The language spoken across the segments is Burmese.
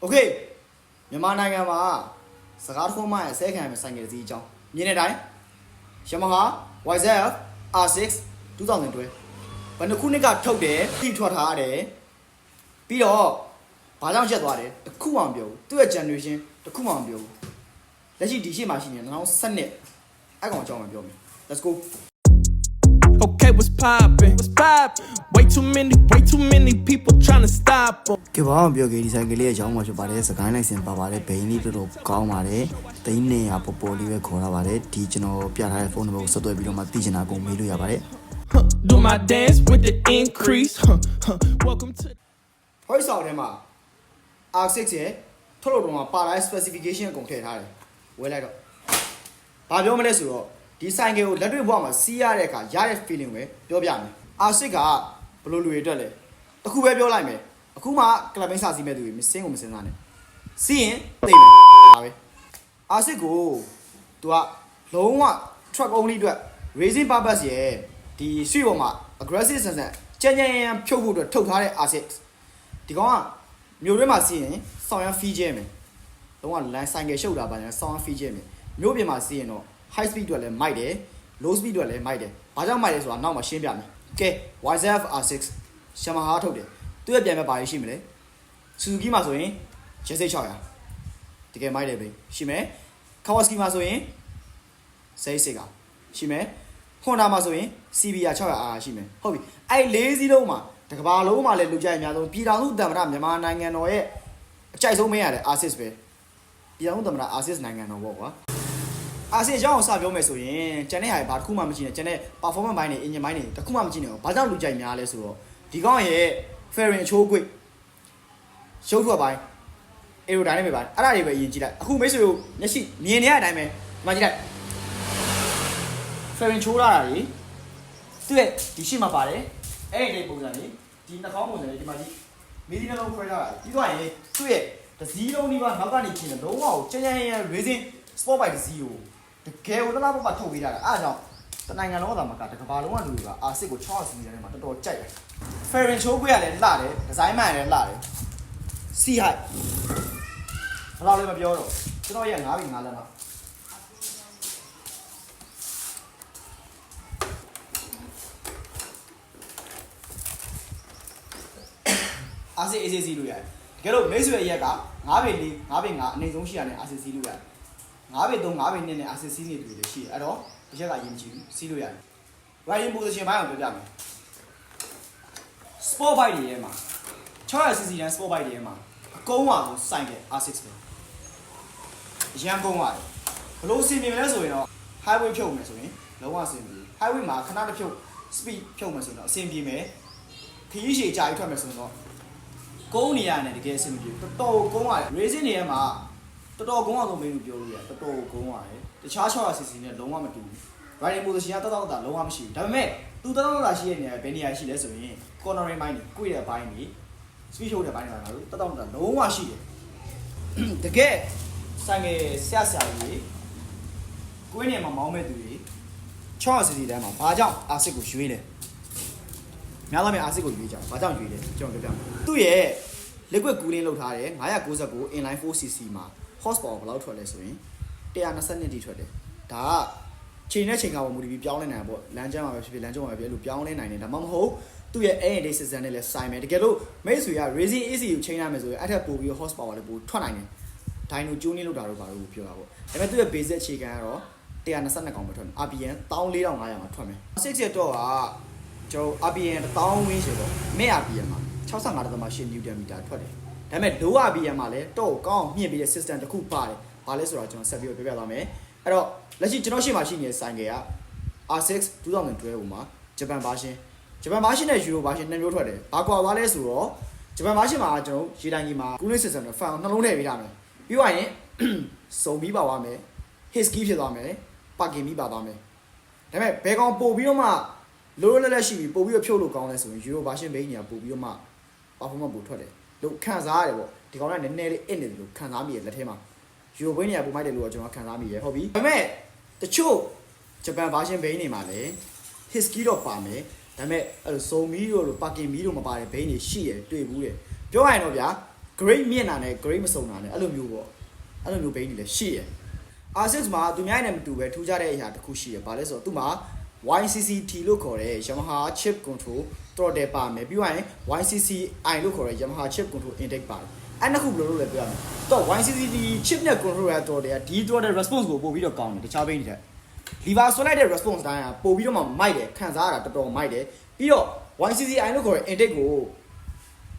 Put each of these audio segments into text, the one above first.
โอเคမြန်မာနိုင်ငံမှာစကားတစ်ခုမှဆဲခံရမယ့်ဆိုင်ငယ်တစ်စီးအကြောင်းမြင်တဲ့အတိုင်း Yamaha YZF R6 2012ဘယ်နှစ်ခုနှစ်ကထုတ်တယ်ပြီးထွက်ထားတယ်ပြီးတော့ဘာကြောင့်ရက်သွားတယ်တစ်ခုမှမပြောဘူးသူ့ရဲ့ generation တစ်ခုမှမပြောဘူးလက်ရှိဒီရှေ့မှာရှိနေ2012အဲ့ကောင်အကြောင်းမှပြောမယ် let's go Okay, what's poppin'? What's poppin'? Way too many, way too many people trying to stop 'em. ကဘာမှပြောခဲ့ဒီဆိုင်ကလေးရဲ့အကြောင်းမှဖြစ်ပါတယ်စကိုင်းလိုက်စင်ပါပါတယ်ဘိန်းလေးတော်တော်ကောင်းပါတယ်သိန်းနေရပေါ်ပေါ်လေးပဲခေါ်လာပါတယ်ဒီကျွန်တော်ပြထားတဲ့ဖုန်းနံပါတ်ကိုဆက်သွယ်ပြီးတော့မှသိချင်တာကိုမေးလို့ရပါတယ် Huh, Do my dance with the increase. Huh, huh. Welcome to. voice out ထဲမှာ R6 ရဲ့ထုတ်လုပ်တော့မှာပါလာတဲ့ specification အကုန်ထည့်ထားတယ်ဝယ်လိုက်တော့ဘာပြောမလဲဆိုတော့ ဒီဆိုင်ကယ်ကိုလက်တွေ့ဘဝမှာစီးရတဲ့အခါရတဲ့ feeling ပဲပြောပြမယ် R6 ကဘယ်လိုလူတွေအတွက်လဲတစ်ခုပဲပြောလိုက်မယ်အခုမှကလပ်ဘင်းစာစီးမဲ့သူတွေမစင်းကိုမစင်းစားနဲ့စီးရင်သိမယ်ဒါပဲ R6 ကိုသူကလုံးဝ truck only အတွက် racing purpose ရဲ့ဒီ street ပေါ်မှာ aggressive ဆန်ဆန်ကြမ်းကြမ်းရမ်းဖြုတ်ဖို့အတွက်ထုတ်ထားတဲ့ R6 ဒီကောင်ကမြို့ထဲမှာစီးရင်ဆောင်းရမ်းဖီးကျဲမယ်လုံးဝလမ်းဆိုင်ကယ်ရှုပ်တာပါညာဆောင်းရမ်းဖီးကျဲမယ်မြို့ပြင်မှာစီးရင်တော့ high speed အတွက်လည်းမိုက်တယ် low speed အတွက်လည်းမိုက်တယ်ဘာကြောင့်မိုက်လဲဆိုတာနောက်မှရှင်းပြမယ်ကဲ YZF R6 Yamaha ထုတ်တယ်သူ့ရဲ့ပြန်မဲ့ဘာတွေရှိမလဲ Suzuki မှာဆိုရင် JZ600 တကယ်မိုက်တယ်ပဲရှိမယ် Kawasaki မှာဆိုရင်စိတ်စိတ်ကရှိမယ် Honda မှာဆိုရင် CBR 600R ရှိမယ်ဟုတ်ပြီအဲ့လေးစီးလုံးမှာတကဘာလုံးမှာလည်းလူကြိုက်အများဆုံးပြည်တော်စုတမ္မတမြန်မာနိုင်ငံတော်ရဲ့အကြိုက်ဆုံးမင်းရတယ် Asus ပဲပြည်တော်စုတမ္မတ Asus နိုင်ငံတော်ပေါ့ကွာ Asus အကြောင်းကိုစပြောမယ်ဆိုရင်ကျန်တဲ့ဟာတွေဘာတစ်ခုမှမကြည့်နဲ့ကျန်တဲ့ performance ဘိုင်းတွေ engine ဘိုင်းတွေတစ်ခုမှမကြည့်နဲ့ဘာကြောင့်လူကြိုက်များလဲဆိုတော့ဒီကောင်ရဲ့ fairing အချိုးကွေ့ရုပ်ထွက်ပိုင်း aerodynamic ပိုင်းအဲ့ဒါတွေပဲအရင်ကြည့်လိုက်အခုမိတ်ဆွေတို့မျက်စိမြင်နေရတဲ့အတိုင်းပဲဒီမှာကြည့်လိုက် fairing ချိုးလာတာတွေသူ့ရဲ့ဒီရှိမှာပါတယ်အဲ့ဒီပုံစံလေးဒီနှာခေါင်းပုံစံလေးဒီမှာကြည့်မီဒီနှလုံးခွဲထားတာပြီးတော့ရင်သူ့ရဲ့ဒစည်းလုံးဒီမှာနောက်ကနေချင်းလုံးဝကိုကျန်းကျန်းရရ racing sport bike ဒစည်းကို တကယ်ကိုတလားပတ်ပတ်ထုတ်ပေးတာလေအားကြောင့်တနိုင်ငံလုံးကသာမကတကဘာလုံးကလူတွေကအာစစ်ကို6စီးတယ်မှာတော်တော်ကြိုက်တယ် fairing ချိုးခွဲရလဲလှတယ်ဒီဇိုင်းမှန်ရလဲလှတယ်စီဟိုက်ဘယ်လောက်လဲမပြောတော့ကျွန်တော်ရဲ့9ပြီ9လက်မှာအာစီအေးစီလို့ရတယ်တကယ်လို့မိတ်ဆွေရက်က9ပြီ4 9ပြီ5အနေဆုံးရှိရတယ်အာစီစီလို့ရတယ် 9ပြီ3 9ပြီ2နဲ့အာစီစီနေတူတယ်ရှိတယ်အဲ့တော့ဒီရက်ကရင်ကြည့်ဘူးစီလို့ရတယ် riding position ဘိုင်းအောင်ပြောပြမယ် sport bike တွေရဲ့မှာ 600cc တန်း sport bike တွေထဲမှာအကုန်းပါကိုစိုက်တယ် R6 ပဲအရန်ကုန်းပါတယ်ဘလို့အဆင်ပြေမလဲဆိုရင်တော့ highway ဖြုတ်မယ်ဆိုရင်လုံးဝအဆင်ပြေ highway မှာခဏတစ်ဖြုတ် speed ဖြုတ်မယ်ဆိုရင်တော့အဆင်ပြေမယ်ခရီးရှည်ကြာကြီးထွက်မယ်ဆိုရင်တော့ကုန်းနေရတယ်တကယ်အဆင်မပြေဘူးတော်တော်ကုန်းရတယ် racing တွေထဲမှာ တော်တော်ကုန်းအောင်ဆုံးမင်းတို့ပြောလို့ရတယ်တော်တော်ကုန်းရတယ်တခြား 600cc နဲ့လုံးဝမတူဘူး riding position ကတောက်တောက်တာလုံးဝမရှိဘူးဒါပေမဲ့သူတောက်တောက်တာရှိတဲ့နေရာဘယ်နေရာရှိလဲဆိုရင် cornering ဘိုင်းတွေ꿰တဲ့ဘိုင်းတွေ speed show တဲ့ဘိုင်းတွေမှာလို့တောက်တောက်တာလုံးဝရှိတယ်တကယ်ဆိုင်ငယ်ဆရာဆရာကြီးကိုင်းနေမှာမောင်းမဲ့သူတွေ6စီစီတန်းမှာဘာကြောင့်အာစစ်ကိုရွေးလဲများသောအားဖြင့်အာစစ်ကိုရွေးကြဘာကြောင့်ရွေးလဲကျွန်တော်ပြောပြမယ်သူ့ရဲ့ liquid cooling လုပ်ထားတယ်999 inline 4cc မှာ horsepower ဘယ်လောက်ထွက်လဲဆိုရင်120တိထွက်တယ်ဒါကချိန်နဲ့ချိန်ကပေါ်မူတည်ပြီးပြောင်းလဲနိုင်တာပေါ့လမ်းကျမ်းမှာပဲဖြစ်ဖြစ်လမ်းကျုံမှာပဲဖြစ်ဖြစ်အဲ့လိုပြောင်းလဲနိုင်တယ်ဒါမှမဟုတ်သူ့ရဲ့ A&D system နဲ့လည်းဆိုင်မယ်တကယ်လို့မိတ်ဆွေက racing AC ကိုချိန်ရမယ်ဆိုရင်အဲ့ထက်ပိုပြီး horsepower လည်းပိုထွက်နိုင်တယ်ဒိုင်နိုကျိုးနေလို့တာတော့ဘာလို့ပြောတာပေါ့ဒါပေမဲ့သူ့ရဲ့ basic အခြေခံကတော့122ကောင်ပဲထွက်မယ် RPM 14500မှာထွက်မယ်6ရက်တော့ကကျွန်တော် RPM 1000ဝင်းရှိတော့မဲ့ RPM မှာ65.8 Newton meter ထွက်တယ် ဒါပေမဲ့ low RPM မှာလည်းတော့ကောင်းအောင်မြင့်ပြီးတဲ့ system တစ်ခုပါတယ်ဘာလဲဆိုတော့ကျွန်တော်ဆက်ပြီးပြောပြသွားမယ်အဲ့တော့လက်ရှိကျွန်တော်ရှေ့မှာရှိနေတဲ့ဆိုင်ကယ်က R6 2012ဟိုမှာဂျပန်ဘာရှင်ဂျပန်ဘာရှင်နဲ့ယူရိုဘာရှင်နှစ်မျိုးထွက်တယ်ဘာကွာသွားလဲဆိုတော့ဂျပန်ဘာရှင်မှာကျွန်တော်ရေတိုင်ကြီးမှာ cooling system နဲ့ fan နှလုံးထည့်ပေးထားမယ်ပြီးသွားရင်စုံပြီးပါသွားမယ် hit ski ဖြစ်သွားမယ် parking ပြီးပါသွားမယ်ဒါပေမဲ့ဘယ်ကောင်ပို့ပြီးတော့မှလိုလိုလက်လက်ရှိပြီးပို့ပြီးတော့ဖြုတ်လို့ကောင်းလဲဆိုရင် Euro version ဘိန်းညာပို့ပြီးတော့မှ performance ပို့ထွက်တယ် လို့ခံစားရတယ်ပေါ့ဒီကောင်ကနည်းနည်းလေးအစ်နေတယ်လို့ခံစားမိရလက်ထဲမှာ Euro ဘိန်းညာပို့မိုက်တယ်လို့ကျွန်တော်ခံစားမိရဟုတ်ပြီဒါပေမဲ့တချို့ဂျပန် version ဘိန်းတွေမှာလည်း hit ski တော့ပါမယ်ဒါပေမဲ့အဲ့လိုစုံမီတို့လို parking မီတို့မပါတဲ့ဘိန်းတွေရှိရတွေ့ဘူးတယ်ပြောရရင်တော့ဗျာ grade မြင့်တာနဲ့ grade မစုံတာနဲ့အဲ့လိုမျိုးပေါ့အဲ့လိုမျိုးဘိန်းတွေလည်းရှိရယ် R6 မှာသူများနဲ့မတူပဲထူးခြားတဲ့အရာတစ်ခုရှိရယ်ဘာလဲဆိုတော့သူ့မှာ YCCT လို့ခေါ်တဲ့ Yamaha chip control throttle ပါမယ်ပြီးရင် YCCI လို့ခေါ်တဲ့ Yamaha chip control intake ပါတယ်အဲ့နှစ်ခုဘယ်လိုလုပ်လဲပြောရမယ်တော့ YCCT chip နဲ့ control ရတော့တဲ့ဒီ throttle response ကိုပို့ပြီးတော့ကောင်းတယ်တခြားဘိန်းတွေထက် lever ဆွဲလိုက်တဲ့ response တိုင်းကပို့ပြီးတော့မှမိုက်တယ်ခံစားရတာတော်တော်မိုက်တယ်ပြီးတော့ YCCI လို့ခေါ်တဲ့ intake ကို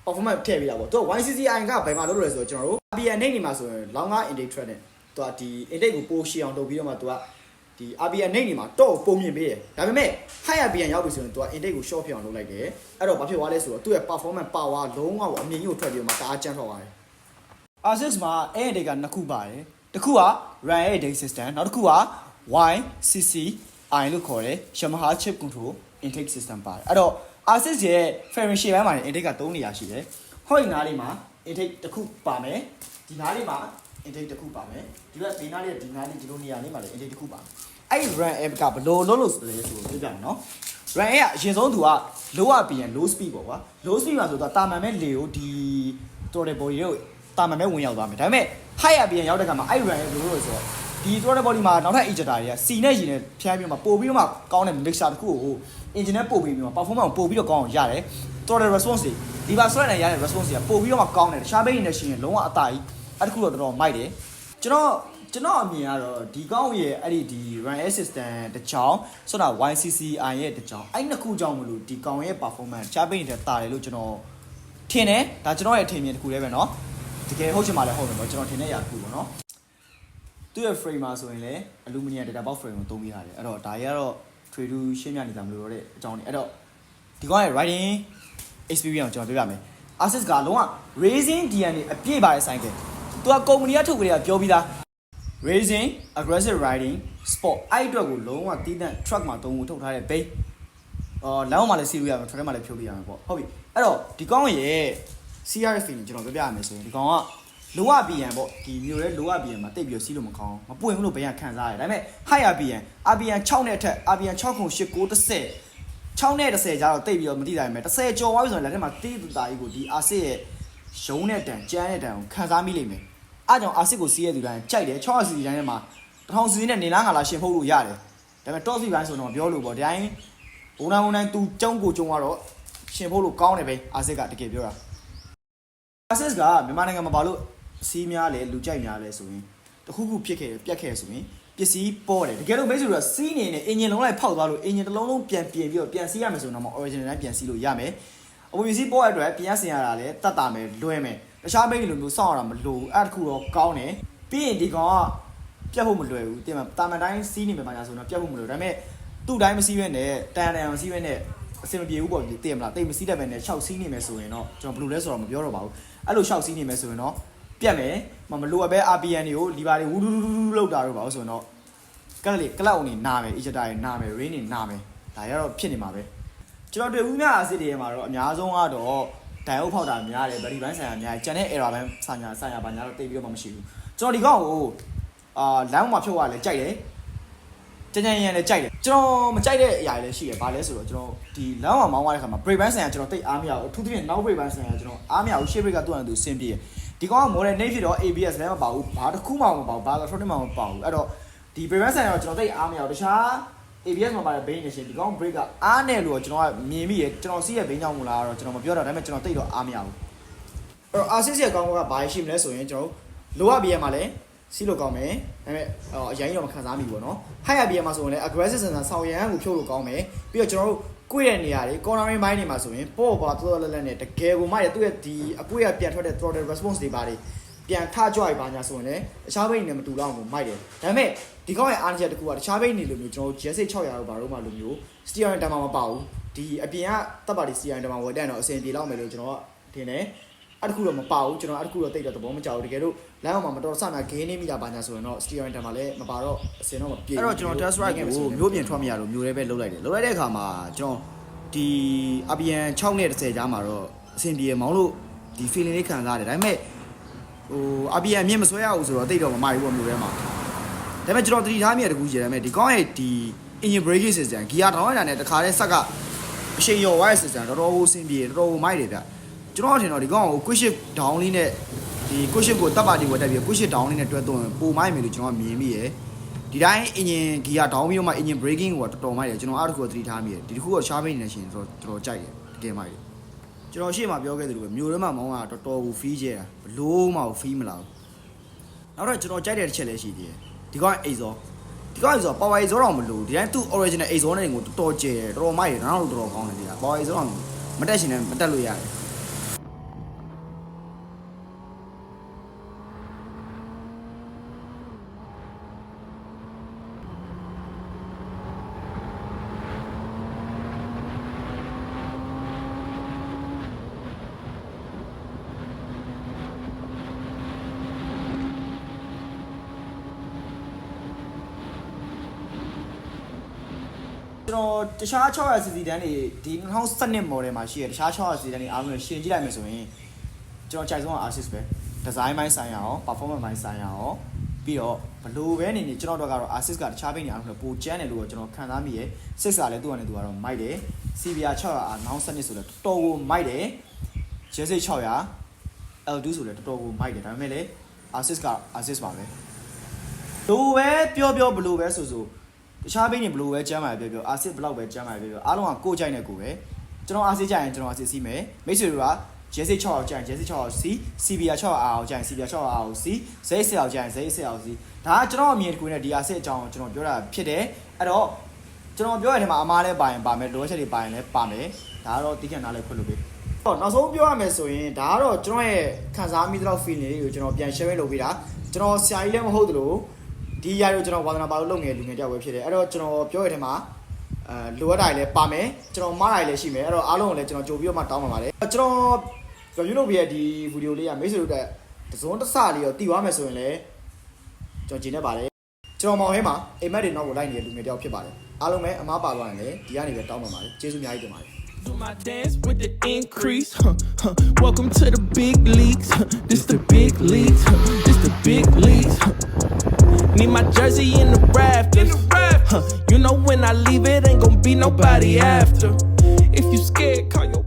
performance ထည့်ပေးတာပေါ့သူက YCCI ကဘယ်မှာလုပ်လို့လဲဆိုတော့ကျွန်တော်တို့ RPN နေနေမှာဆိုရင် longer intake track နဲ့သူကဒီ intake ကိုပိုရှည်အောင်လုပ်ပြီးတော့မှသူက ဒီ RPN နေနေမှာတော့ပုံမြင်ပေးတယ်ဒါပေမဲ့ high RPN ရောက်ပြီဆိုရင်သူက intake ကို short ဖြစ်အောင်လုပ်လိုက်တယ်အဲ့တော့ဘာဖြစ်သွားလဲဆိုတော့သူ့ရဲ့ performance power လုံးဝအမြင့်ကြီးကိုထွက်ပြီးတော့မှတအားကျန်းထွက်သွားတယ် R6 မှာ A intake ကနှစ်ခုပါတယ်တစ်ခုက run A intake system နောက်တစ်ခုက YCCI လို့ခေါ်တဲ့ Yamaha chip control intake system ပါတယ်အဲ့တော့ R6 ရဲ့ fairing shape ပိုင်းမှာ intake က3နေရာရှိတယ်ဟောဒီနားလေးမှာ intake တစ်ခုပါမယ်ဒီနားလေးမှာ intake တစ်ခုပါမယ်ဒီဘက်ဒီနားလေးဒီနားလေးဒီလိုနေရာလေးမှာလည်း intake တစ်ခုပါမယ် အဲ့ဒီ run app ကဘယ်လိုလုပ်လို့လဲဆိုတော့ပြပြမယ်နော် run app ကအရင်ဆုံးသူက low အပြင် low speed ပေါ့ကွာ low speed မှာဆိုတော့တာမန်မဲ့လေကိုဒီ throttle body ကိုတာမန်မဲ့ဝင်ရောက်သွားမယ်ဒါပေမဲ့ high အပြင်ရောက်တဲ့ခါမှာအဲ့ run app ဘယ်လိုလုပ်လဲဆိုတော့ဒီ throttle body မှာနောက်ထပ် ejector တွေက C နဲ့ E နဲ့ဖျန်းပြီးတော့မှပို့ပြီးတော့မှကောင်းတဲ့ mixer တစ်ခုကို engine နဲ့ပို့ပြီးတော့ performance ကိုပို့ပြီးတော့ကောင်းအောင်ရတယ် throttle response တွေဒီပါဆွဲနိုင်ရတဲ့ response တွေကပို့ပြီးတော့မှကောင်းတယ်တခြားဘိန်းနဲ့ရှင်ရင်လုံးဝအတားကြီးအဲ့တစ်ခုတော့တော်တော်မိုက်တယ်ကျွန်တော် ကျွန်တော်အမြင်ကတော့ဒီကောင်းရဲ့အဲ့ဒီဒီ run assistant တစ်ချောင်းဆိုတော့ YCCI ရဲ့တစ်ချောင်းအဲ့နှစ်ခုကြောင့်မလို့ဒီကောင်းရဲ့ performance တခြားဘိန်းတွေတာတယ်လို့ကျွန်တော်ထင်တယ်ဒါကျွန်တော်ရဲ့အထင်မြင်တစ်ခုလေးပဲเนาะတကယ်ဟုတ်ချင်မှလည်းဟုတ်တယ်เนาะကျွန်တော်ထင်တဲ့အရာတစ်ခုပေါ့เนาะ သူ့ရဲ့ frame မှာဆိုရင်လည်း aluminum data box frame ကိုသုံးပေးရတယ်အဲ့တော့ဒါကြီးကတော့ trade to ရှင်းပြနေတာမလို့တော့တဲ့အကြောင်းနေအဲ့တော့ဒီကောင်ရဲ့ riding experience ကိုကျွန်တော်ပြောပြမယ် Asus ကလုံးဝ racing DNA အပြည့်ပါတဲ့ဆိုင်ကယ်သူကကုမ္ပဏီကထုတ်ကြတဲ့ပြောပြီးသား racing aggressive riding sport အဲ့အတွက်ကိုလုံးဝတီးတန့် truck မှာသုံးဖို့ထုတ်ထားတဲ့ base အော်လမ်းမှာလည်းစီးလို့ရမယ် truck ထဲမှာလည်းဖြုတ်လို့ရမယ်ပေါ့ဟုတ်ပြီအဲ့တော့ဒီကောင်ရဲ့ CRF ကိုကျွန်တော်ပြောပြရမယ်ဆိုရင်ဒီကောင်ကလိုအပ်ပြီးရန်ပေါ့ဒီမျိုးလဲလိုအပ်ပြီးရန်မှာတိတ်ပြီးစီးလို့မကောင်းမပွင့်ဘူးလို့ဘယ်ရခံစားရတယ်ဒါပေမဲ့ high RPM RPM 6နဲ့အထက် RPM 6ခု8 9 10 6နဲ့10ကျတော့တိတ်ပြီးတော့မသိတာပဲ10ကျော်သွားပြီဆိုရင်လက်ထက်မှာတိတူတာကြီးကိုဒီ R6 ရဲ့ရုံးနဲ့တန်ကြမ်းနဲ့တန်ကိုခံစားမိလိမ့်မယ် အားကြောင့် R6 ကိုစီးရတဲ့သူတိုင်းကြိုက်တယ်6စီတိုင်းထဲမှာတစ်ထောင်စီနဲ့နေလားငါလားရှင်ဖုတ်လို့ရတယ်ဒါပေမဲ့ top စီပိုင်းဆိုတော့ပြောလို့ပေါ့ဒီတိုင်းဘုံတိုင်းဘုံတိုင်းသူចုံကိုကျုံကတော့ရှင်ဖုတ်လို့ကောင်းတယ်ပဲ R6 ကတကယ်ပြောတာ access ကမြန်မာနိုင်ငံမှာဘာလို့စီးများလဲလူကြိုက်များလဲဆိုရင်တခုခုဖြစ်ခဲ့ပြတ်ခဲ့ဆိုရင်ပစ္စည်းပေါ်တယ်တကယ်လို့မဲဆိုတော့စီးနေနေအင်ဂျင်လုံးလိုက်ဖောက်သွားလို့အင်ဂျင်တစ်လုံးလုံးပြန်ပြင်ပြီးတော့ပြန်စီးရမယ်ဆိုတော့မှ original တိုင်းပြန်စီးလို့ရမယ်အပေါ်ပစ္စည်းပေါ်ရတဲ့အတွက်ပြန်ဆင်ရတာလည်းတတ်တာမယ်လွဲမယ် တခြားဘိန်းလိုမျိုးစောင့်ရတာမလိုဘူးအဲ့တခုတော့ကောင်းတယ်ပြီးရင်ဒီကောင်ကပြတ်ဖို့မလွယ်ဘူးတင်မတာမန်တိုင်းစီးနေမှာပါညာဆိုတော့ပြတ်ဖို့မလွယ်ဘူးဒါပေမဲ့သူ့တိုင်းမစီးရဲနဲ့တန်တန်မစီးရဲနဲ့အဆင်မပြေဘူးပေါ့တင်မလားတိတ်မစီးတတ်ပဲနဲ့6စီးနေမယ်ဆိုရင်တော့ကျွန်တော်ဘယ်လိုလဲဆိုတော့မပြောတော့ပါဘူးအဲ့လို6စီးနေမယ်ဆိုရင်တော့ပြတ်မယ်မမလိုအပ်ပဲ RPN တွေကိုလီဗာတွေဝူဒူဒူဒူလောက်တာတော့ပါဘူးဆိုရင်တော့ကလလေးကလောက်နေနာမယ်အီဂျတာတွေနာမယ်ရင်းနေနာမယ်ဒါရတော့ဖြစ်နေမှာပဲကျွန်တော်တွေ့ဦးများအစစ်တွေမှာတော့အများဆုံးကတော့ ဒိုင်အုပ်ဖောက်တာများတယ်ဗရီဘန်းဆိုင်ရာများတယ်ကျန်တဲ့ error ဘန်းဆိုင်ရာဆိုင်ရာဘာညာတော့တိတ်ပြီးတော့မှမရှိဘူးကျွန်တော်ဒီကောင်ကိုအာလမ်းမှာဖြုတ်ရလဲကြိုက်တယ်ကြမ်းကြမ်းရမ်းလည်းကြိုက်တယ်ကျွန်တော်မကြိုက်တဲ့အရာတွေလည်းရှိတယ်ဘာလဲဆိုတော့ကျွန်တော်ဒီလမ်းမှာမောင်းသွားတဲ့ခါမှာ brake band ဆိုင်ရာကျွန်တော်တိတ်အားမရဘူးအထူးသဖြင့်နောက် brake band ဆိုင်ရာကျွန်တော်အားမရဘူး shape brake ကသူ့အနေနဲ့သူဆင်းပြေးတယ်ဒီကောင်က model name ဖြစ်တော့ ABS လည်းမပါဘူးဘာတစ်ခုမှမပါဘူးဘာ electronic မှမပါဘူးအဲ့တော့ဒီ prevent ဆိုင်တော့ကျွန်တော်သိအားမရဘူးတခြား ABS မှာပါတဲ့ brain နဲ့ရှင်ဒီကောင် break ကအားနဲ့လို့ကျွန်တော်ကမြင်မိရကျွန်တော်စီးရဲ့ဘိန်းကြောင့်မလားတော့ကျွန်တော်မပြောတော့ဒါပေမဲ့ကျွန်တော်သိတော့အားမရဘူးအဲ့တော့ RCC ရဲ့ကောင်းကဘာရှိမလဲဆိုရင်ကျွန်တော်လိုအပ် BM မှာလည်းစီးလို့ကောင်းမယ်ဒါပေမဲ့အရင်တော့မခံစားမိဘူးပေါ့နော် high BM မှာဆိုရင်လည်း aggressive sensor ဆောင်းရန်ကိုဖြုတ်လို့ကောင်းမယ်ပြီးတော့ကျွန်တော်တို့ကိုယ့်ရဲ့နေရာတွေ cornering mind တွေမှာဆိုရင်ပေါ့ပေါ့တော်တော်လက်လက်နဲ့တကယ်ကိုမှရသူ့ရဲ့ဒီအကွေးကပြန်ထွက်တဲ့ throttle response တွေပါတယ်ပြန်ထကြွရပါညာဆိုရင်လည်းတခြားဘိန်းတွေနဲ့မတူတော့ဘူးမိုက်တယ်ဒါပေမဲ့ ဒီကောင်းရဲ့အားနည်းချက်တစ်ခုကတခြားဘိန်းတွေလိုမျိုးကျွန်တော်တို့ GS 600လို့ဘာလို့မှလိုမျိုး steering တမ်းမှာမပါဘူးဒီအပြင်ကတပ်ပါတီ steering တမ်းမှာဝယ်တဲ့တော့အဆင်ပြေလောက်မယ်လို့ကျွန်တော်ကထင်တယ်အဲ့တခုတော့မပါဘူးကျွန်တော်အဲ့တခုတော့တိတ်တော့သဘောမကျဘူးတကယ်လို့လမ်းအောင်မှာမတော်ဆမှဂိမ်းနေမိတာပါညာဆိုရင်တော့ steering တမ်းမှာလည်းမပါတော့အဆင်တော့မပြေဘူးအဲ့တော့ကျွန်တော် test ride ကိုမျိုးပြင်ထွက်မရလို့မျိုးလေးပဲလုပ်လိုက်တယ်လုပ်လိုက်တဲ့အခါမှာကျွန်တော်ဒီ RPM 6နဲ့10ကြားမှာတော့အဆင်ပြေမောင်းလို့ဒီ feeling လေးခံစားရတယ်ဒါပေမဲ့ဟို RPM မြင့်မဆွဲရဘူးဆိုတော့တိတ်တော့မမိုက်ဘူးပေါ့မျိုးထဲမှာ ဒါပေမဲ့ကျွန်တော်တတိထားမိရတကူကြီးတယ်ဒါပေမဲ့ဒီကောင်းရဲ့ဒီ engine braking system gear တောင်းရတာနဲ့တခါတည်းဆက်ကအရှိန်ရော်ဝိုင်း system တော်တော်ဟိုအဆင်ပြေတော်တော်ဟိုမိုက်တယ်ဗျကျွန်တော်ထင်တော့ဒီကောင်ကို quick shift down လေးနဲ့ဒီ quick shift ကိုတပ်ပါတီကိုတက်ပြီး quick shift down လေးနဲ့တွဲသွင်းပိုမိုက်မယ်လို့ကျွန်တော်မြင်မိရယ်ဒီတိုင်း engine gear down ပြီးတော့မှ engine braking ကိုတော်တော်မိုက်တယ်ကျွန်တော်အားတစ်ခုကိုသတိထားမိရယ်ဒီတစ်ခုက sharp နေရှင်တော်တော်ကြိုက်တယ်တကယ်မိုက်တယ်ကျွန်တော်ရှေ့မှာပြောခဲ့သလိုပဲမျိုးထဲမှာမောင်းတာတော်တော်ကို feel ကျတာဘလို့မှ feel မလာဘူးနောက်တော့ကျွန်တော်ကြိုက်တဲ့တစ်ချက်လည်းရှိသေးတယ် ဒီကောင်အိတ်စောဒီကောင်အိတ်စော power အိတ်စောတော့မလို့ဒီတိုင်းသူ့ original အိတ်စောနဲ့ကိုတော်တော်ကျယ်တယ်တော်တော်မိုက်တယ်နောက်တော့တော်တော်ကောင်းတယ်ဒီက power အိတ်စောတော့မတက်ရှင်နဲ့မတက်လို့ရတယ် ကျွန်တော်တခြား 600 cc တန်းတွေဒီ2012 model မှာရှိရတခြား 600 cc တန်းတွေအားလုံးရှင်ကြည့်လိုက်မယ်ဆိုရင်ကျွန်တော်ကြိုက်ဆုံးက Asus ပဲ design ပိုင်းဆိုင်ရာရော performance ပိုင်းဆိုင်ရာရောပြီးတော့ဘလို့ပဲနေနေကျွန်တော်တို့ကတော့ Asus ကတခြားဘိန်းတွေအားလုံးပိုကျန်းတယ်လို့ကျွန်တော်ခံစားမိရယ်6ကလည်းသူ့အနေနဲ့သူကတော့မိုက်တယ် CBR 600နောက်စနစ်ဆိုလည်းတော်တော်ကိုမိုက်တယ် J6 600 L2 ဆိုလည်းတော်တော်ကိုမိုက်တယ်ဒါပေမဲ့လည်း Asus က Asus ပါပဲလို့ပဲပြောပြောဘလို့ပဲဆိုဆို တခြားဘိန်းတွေဘလို့ပဲကျမ်းပါပြောပြောအာစစ်ဘလောက်ပဲကျမ်းပါပြောပြောအားလုံးကကိုယ်ကြိုက်နေကိုပဲကျွန်တော်အာစစ်ကြိုက်ရင်ကျွန်တော်အာစစ်စီးမယ်မိတ်ဆွေတို့ကဂျဲစစ်6အောင်ကြိုက်ရင်ဂျဲစစ်6အောင်စီး CBR 6အောင်ကြိုက်ရင် CBR 6အောင်စီးဇိတ်စစ်အောင်ကြိုက်ရင်ဇိတ်စစ်အောင်စီးဒါကကျွန်တော်အမြင်တစ်ခုနဲ့ဒီအာစစ်အကြောင်းကိုကျွန်တော်ပြောတာဖြစ်တယ်အဲ့တော့ကျွန်တော်ပြောရတဲ့မှာအမားလဲပါရင်ပါမယ်လိုအပ်ချက်တွေပါရင်လည်းပါမယ်ဒါကတော့တိကျနားလဲခွင့်လို့ပေးတော့နောက်ဆုံးပြောရမယ်ဆိုရင်ဒါကတော့ကျွန်တော်ရဲ့ခံစားမိသလောက် feeling လေးကိုကျွန်တော်ပြန် share လုပ်ပေးတာကျွန်တော်ဆရာကြီးလည်းမဟုတ်သလို ဒီຢာကိုကျွန်တော်ဝါသနာပါလို့လုပ်ငယ်လူငယ်တယောက်ပဲဖြစ်တယ်အဲ့တော့ကျွန်တော်ပြောရတဲ့မှာအဲလိုအပ်တာတွေလည်းပါမယ်ကျွန်တော်မှားတာတွေလည်းရှိမယ်အဲ့တော့အားလုံးကိုလည်းကျွန်တော်ကြိုပြီးတော့မှတောင်းပါပါတယ်ကျွန်တော် review လုပ်ပြတဲ့ဒီဗီဒီယိုလေးကမိတ်ဆွေတို့တက်တစုံတစ်စလေးတော့တည်သွားမယ်ဆိုရင်လည်းကျွန်တော်ဂျင်းနေပါတယ်ကျွန်တော်မောင်ဟင်းမှာအိမ်မက်တွေနောက်ကိုလိုက်နေတဲ့လူငယ်တယောက်ဖြစ်ပါတယ်အားလုံးပဲအမားပါသွားရင်လည်းဒီကနေပဲတောင်းပါပါတယ်ကျေးဇူးအများကြီးတင်ပါတယ် Do my dance with the increase. Huh, huh. Welcome to the big leagues. Huh. This the big leagues. Huh. This the big leagues. Huh. Need my jersey in the rafters. Huh. You know when I leave it ain't gonna be nobody after. If you scared, call your